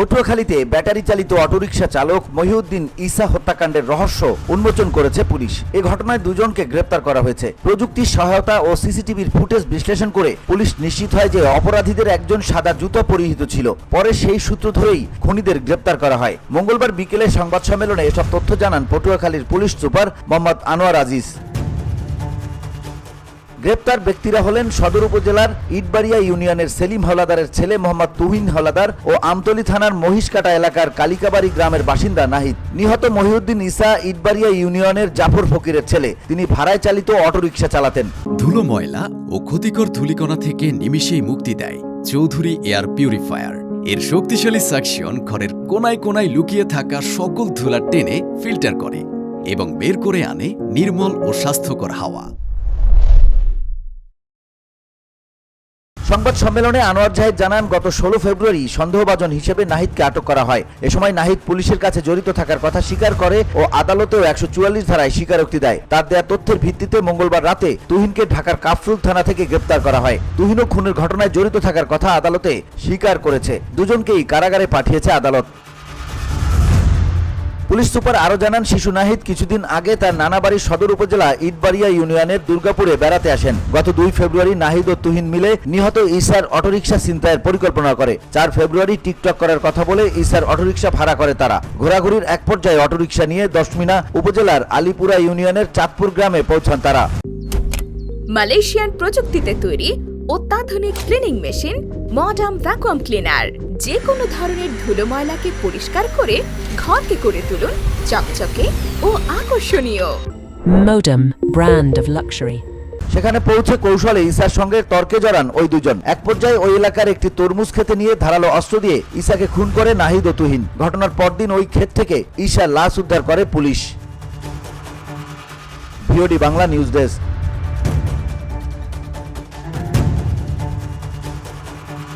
পটুয়াখালীতে battery চালিত autorickshaw চালক মহিউদ্দিন ইসা হত্যাকাণ্ডের রহস্য উন্মোচন করেছে পুলিশ। এ ঘটনায় দুজনকে গ্রেপ্তার করা হয়েছে। প্রযুক্তির সহায়তা ও সিসিটিভির ফুটেজ বিশ্লেষণ করে পুলিশ নিশ্চিত হয় যে অপরাধীদের একজন সাদা জুতো পরিহিত ছিল। পরে সেই সূত্র ধরেই খুনিদের গ্রেপ্তার করা হয়। মঙ্গলবার বিকেলে সংবাদ সম্মেলনে এসব তথ্য জানান পটুয়াখালীর পুলিশ সুপার মোহাম্মদ আনোয়ার আজিজ। গ্রেপ্তার ব্যক্তিরা হলেন সদর উপজেলার ইটবাড়িয়া ইউনিয়নের সেলিম হাওলাদারের ছেলে মোহাম্মদ তুহিন হাওলাদার ও আমতলী থানার মহিষকাটা এলাকার কালিকাবাড়ি গ্রামের বাসিন্দা নাহিদ। নিহত মহিউদ্দিন ইসা ইটবাড়িয়া ইউনিয়নের জাফর ফকিরের ছেলে। তিনি ভাড়ায় চালিত অটোরিকশা চালাতেন। ধুলো ময়লা ও ক্ষতিকর ধূলিকণা থেকে নিমিষেই মুক্তি দেয় চৌধুরী এয়ার পিউরিফায়ার। এর শক্তিশালী সাকশন ঘরের কোনায় কোনায় লুকিয়ে থাকা সকল ধুলা টেনে ফিল্টার করে এবং বের করে আনে নির্মল ও স্বাস্থ্যকর হাওয়া। সংবাদ সম্মেলনে আনোয়ার জাহেদ জানান, গত ষোলো ফেব্রুয়ারি সন্দেহভাজন হিসেবে নাহিদকে আটক করা হয়। এ সময় নাহিদ পুলিশের কাছে জড়িত থাকার কথা স্বীকার করে ও আদালতেও একশো চুয়াল্লিশ ধারায় স্বীকারোক্তি দেয়। তার দেয়া তথ্যের ভিত্তিতে মঙ্গলবার রাতে তুহিনকে ঢাকার কাফরুল থানা থেকে গ্রেপ্তার করা হয়। তুহিনও খুনের ঘটনায় জড়িত থাকার কথা আদালতে স্বীকার করেছে। দুজনকেই কারাগারে পাঠিয়েছে আদালত। পুলিশ সুপার আরও জানান, শিশু নাহিদ কিছুদিন আগে তার নানাবাড়ির সদর উপজেলা ইটবাড়িয়া ইউনিয়নের দুর্গাপুরে বেড়াতে আসেন। গত দুই ফেব্রুয়ারি নাহিদ ও তুহিন মিলে নিহত ইসার অটোরিকশা ছিনতাইয়ের পরিকল্পনা করে। চার ফেব্রুয়ারি টিকটক করার কথা বলে ইসার অটোরিকশা ভাড়া করে তারা। ঘোরাঘুরির এক পর্যায়ে অটোরিকশা নিয়ে দশমিনা উপজেলার আলিপুরা ইউনিয়নের চাঁদপুর গ্রামে পৌঁছান তারা। মালয়েশিয়ান প্রযুক্তিতে তৈরি অত্যাধুনিক cleaning machine modern vacuum cleaner যে কোনো ধরনের ধুলো ময়লাকে পরিষ্কার করে ঘরকে করে তুলুন চকচকে ও আকর্ষণীয়। Modem, brand of luxury. সেখানে পৌঁছে কৌশলে ইসার সঙ্গে তর্কে জড়ান ওই দুজন। এক পর্যায়ে ওই এলাকার একটি তরমুজ খেতে নিয়ে ধারালো অস্ত্র দিয়ে ইসাকে খুন করে নাহিদ ও তুহিন। ঘটনার পরদিন ওই ক্ষেত থেকে ঈশার লাশ উদ্ধার করে police. V O D Bangla news desk.